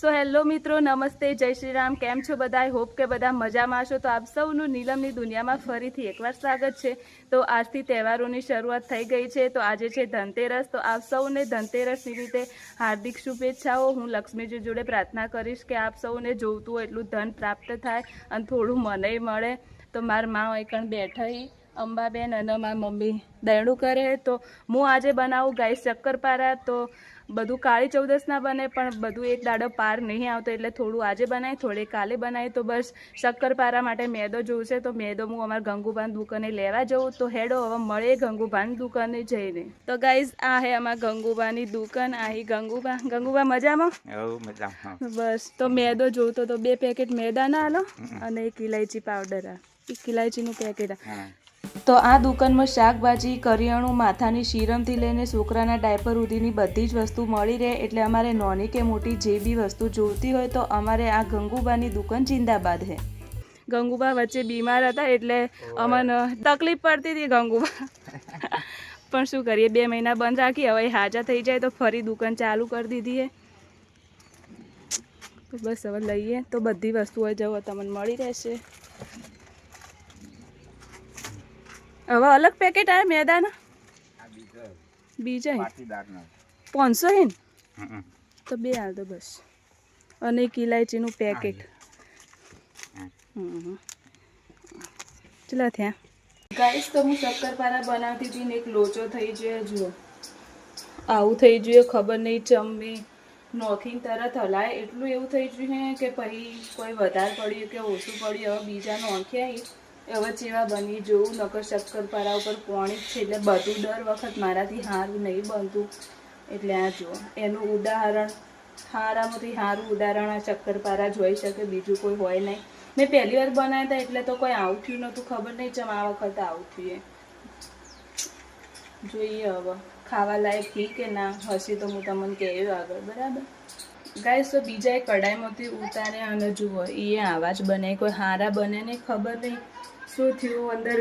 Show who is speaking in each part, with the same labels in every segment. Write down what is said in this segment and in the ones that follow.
Speaker 1: So hello મિત્રો, નમસ્તે, જય શ્રી રામ. કેમ છો બધા? હોપ કે બધા મજામાં હશો. તો આપ સૌનું નીલમની દુનિયામાં ફરીથી એકવાર સ્વાગત છે. તો આજથી તહેવારોની શરૂઆત થઈ ગઈ છે. તો આજે છે ધનતેરસ. તો આપ સૌને ધનતેરસની રીતે હાર્દિક શુભેચ્છાઓ. હું લક્ષ્મીજી જોડે પ્રાર્થના કરીશ કે આપ સૌને જોવતું એટલું ધન પ્રાપ્ત થાય અને થોડું મને મળે. તો મારા મા એકણ બેઠા અંબાબેન અને મારી મમ્મી દયણું કરે તો હું આજે બનાવું ગાય શક્કરપારા તો બધું કાળી ચૌદસના બને પણ બધું એક દાડો પાર નહીં આવતો એટલે થોડું આજે બનાવી થોડે કાલે બનાવી તો બસ શક્કરપારા માટે મેદો જોઈશે તો મેદો હું અમારા ગંગુબાન દુકાને લેવા જઉં. તો હેડો હવે મળે ગંગુભાન દુકાને જઈને. તો ગાઈઝ આ હે અમારા ગંગુબાની દુકાન આહી ગંગુબા ગંગુબા મજામાં? બસ તો મેદો જોઈતો તો બે પેકેટ મેદા ના આલો અને એક ઇલાયચી પાવડર આ. એક ઇલાયચીનું પેકેટ તો આ દુકાનમાં શાકભાજી કરિયાણું માથાની શીરમથી લઈને છોકરાના ડાયપર સુધીની બધી જ વસ્તુ મળી રહે એટલે અમારે નાની કે મોટી જે બી વસ્તુ જોઈતી હોય તો અમારે આ ગંગુબાની દુકાન જિંદાબાદ છે ગંગુબા વચ્ચે બીમાર હતા એટલે અમને તકલીફ પડતી હતી ગંગુબા. પણ શું કરીએ બે મહિના બંધ રાખી હવે હાજા થઈ જાય તો ફરી દુકાન ચાલુ કરી દીધી તો બસ હવે લઈએ તો બધી વસ્તુઓ જવો તમને મળી રહેશે. હવે અલગ પેકેટ આવે મેદાના?
Speaker 2: બીજા
Speaker 1: પાંચસો હે ને? તો બે હાલ તો બસ. અને એક ઇલાયચીનું પેકેટ. ચલા થયા. ગાઈસ તો હું શક્કરપારા બનાવતી હતી ને એક લોચો થઈ ગયો જુઓ. આવું થઈ ગયું ખબર નહીં ચમ્મી નોખીને તરત હલાય. એટલું એવું થઈ ગયું છે કે પછી કોઈ વધારે પડ્યું કે ઓછું પડ્યું હવે બીજા નોખ્યા હવે જેવા બની જોવું નકર શક્કરપારા ઉપર પોણી છે એટલે બધું દર વખત મારાથી સારું નહીં બનતું. એટલે આ જુઓ, એનું ઉદાહરણ સારામાંથી સારું ઉદાહરણ આ શક્કરપારા જોઈ શકે, બીજું કોઈ હોય નહીં. મેં પહેલી વાર બનાવ્યા હતા એટલે તો કોઈ આવું થયું નહોતું, ખબર નહીં ચમ આ વખત આવું થયું. જોઈએ હવે, ખાવા લાયક ઘી કે ના હસી તો હું તમને કહેવું આગળ, બરાબર? ગાઈસ, તો બીજા એ કઢાઈમાંથી ઉતારે અને જુઓ એ આવા જ બને, કોઈ હારા બને નહીં, ખબર નહીં. શું થયું? અંદર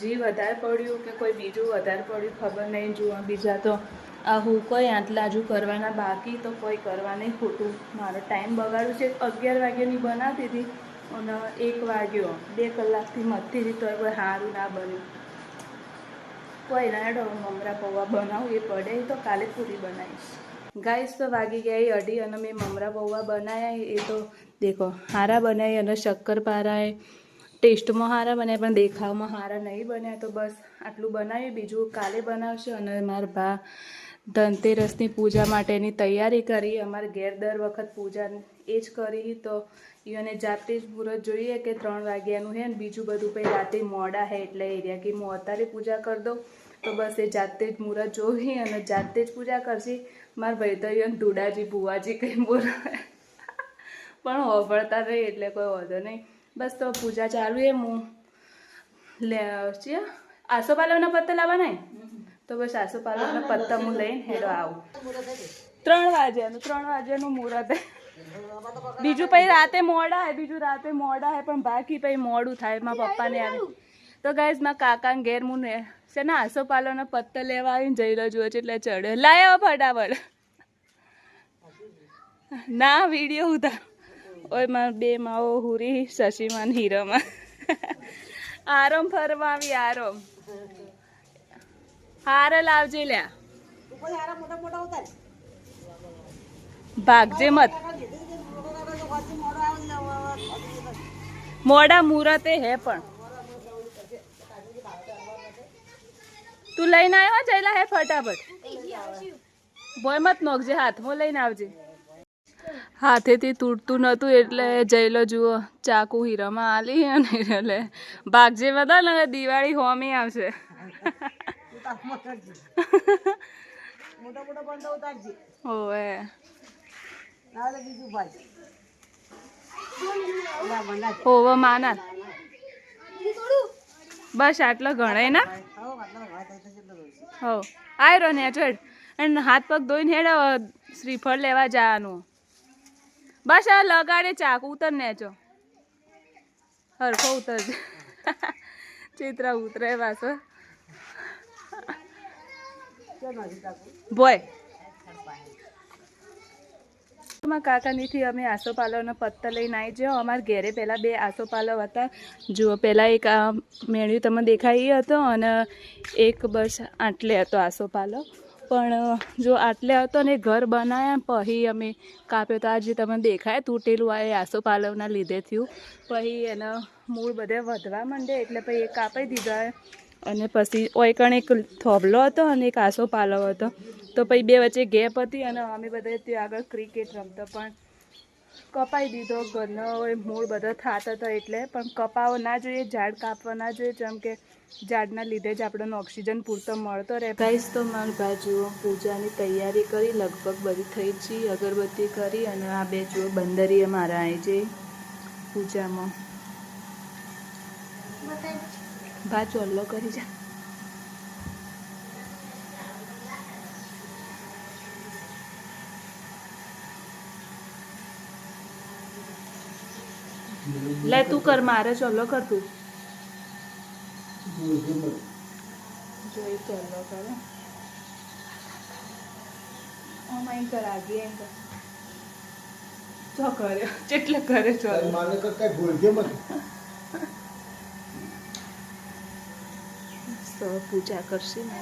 Speaker 1: જી વધારે પડ્યું કે કોઈ બીજું વધારે પડ્યું? ખબર નહીં, જુઓ બીજા તો, આ હું કોઈ આટલા હજુ કરવાના બાકી તો કોઈ કરવા નહીં ખોટું. મારો ટાઈમ બગાડ્યું છે. અગિયાર વાગ્યાની બનાવતી હતી અને એક વાગ્યો. બે કલાકથી મથતી હતી તોય કોઈ સારું ના બન્યું. કોઈ ના મમરા પૌવા બનાવું, એ પડે તો કાલે પૂરી બનાવીશ. ગાઈસ, તો વાગી ગયા અઢી અને મેં મમરા પૌવા બનાવ્યા એ તો, દેખો, હારા બનાવી અને શક્કરપારા એ ટેસ્ટમાં સારા બન્યા, પણ દેખાવમાં સારા નહીં બન્યા, તો બસ આટલું બનાવ્યું બીજું કાલે બનાવશે અને મારા ભા ધનતેરસની પૂજા માટેની તૈયારી કરી. અમારે ઘેર દર વખત પૂજા એ જ કરી, તો એને જાતે જ મુહૂર્ત જોઈએ કે ત્રણ વાગ્યાનું હે ને, બીજું બધું પછી રાતે મોડા હે એટલે એરિયા કે હું અત્યારે પૂજા કરી દઉં. તો બસ એ જાતે જ મુહૂર્ત જોઈ અને જાતે જ પૂજા કરશે. મારા ભાઈ તો એને ઢુડાજી ભુવાજી કંઈ બોલાવે પણ હોભળતા રહી એટલે કોઈ વાંધો નહીં. બસ તો પૂજા ચાલુ એ હું લે છે આસોપાલવના પત્તા લાવવાના ને? તો બસ આસોપાલવના પત્તા હું લઈને હેડો આવું. ત્રણ વાગ્યાનું ત્રણ વાગ્યાનું મુહૂર્ત બીજું પછી રાતે મોડા હે બીજું રાતે મોડા હે પણ બાકી પછી મોડું થાય મારા પપ્પાને આવે તો ગાઈઝ મારા કાકાને ઘેર હું ને છે ને આસોપાલવના પત્તો લેવા આવીને જઈ રહ્યો છું એટલે ચડ્યો લાયા ફટાફટ. ના વીડિયો ઉતાર. ઓય, માર બે માઓ હુરી શશીમાન હીરામાં. આરામ ફરવા આવી આરામ. હાર લાવજે લ્યા. ભાગજે મત. મોડા મુરતે હે પણ. તું લઈને આવ્યો જઈલા હે ફટાફટ? ભોય મત નોખજે હાથમાં, લઈને આવજે. હાથેથી તૂટતું નહોતું એટલે જઈલો જુઓ, ચાકુ હીરામાં આલી અને એટલે ભાગજે બધા ને દિવાળી હોમી આવશે. ઓએ હોવો માના બસ આટલો ગણાય ના? હો આય રો ને ચડ અને હાથ પગ ધોઈને હેડ શ્રીફળ લેવા જવાનું. બસ આ લગાડે ચાક, ઉતર ને જો. હરખો ઉતર ચિત્રા ઉતરે પાછો. ભોયમાં કાકાનીથી અમે આસોપાલવનો પત્તા લઈને આવી જાઓ અમારા ઘેરે પહેલાં બે આસોપાલવ હતા. જુઓ, પહેલાં એક આ મેળ્યું તમને દેખાય એ હતો અને એક બસ આટલે હતો આસોપાલવ. પણ જો આટલે હતો ને ઘર બનાવ્યા પછી અમે કાપ્યો તો આ જે તમને દેખાય તૂટેલું આ એ આસોપાલવના લીધે થયું. પછી એના મૂળ બધે વધવા માંડે એટલે પછી એ કાપી દીધા અને પછી ઓયકણ એક થોભલો હતો અને એક આસો પાલવ હતો. તો પછી બે વચ્ચે ગેપ હતી અને અમે બધા ત્યાં આગળ ક્રિકેટ રમતા પણ કપાઈ દીધો. ઘરનો મૂળ બધો થાતો હતો એટલે પણ કપાવો ના જોઈએ, ઝાડ કાપવા ના જોઈએ, જેમ કે ઝાડના લીધે જ આપણને ઓક્સિજન પૂરતો મળતો રહે. ગાઈસ, તો મારી બાજુઓ પૂજાની તૈયારી કરી, લગભગ બધી થઈ છે અગરબત્તી કરી અને આ બે જુઓ બંદરીએ મારા આવી જઈ પૂજામાં. ભા ચોલ્લો કરી જા. લે, તું કર, મારે ચોલ્લો કર તું. જોઈ ચોલ્લો કરે અમાઈ કર એમ કર ચો કર્યો જેટલે કરે ચોલ્લો
Speaker 3: માને મત
Speaker 1: પૂજા કરશે ને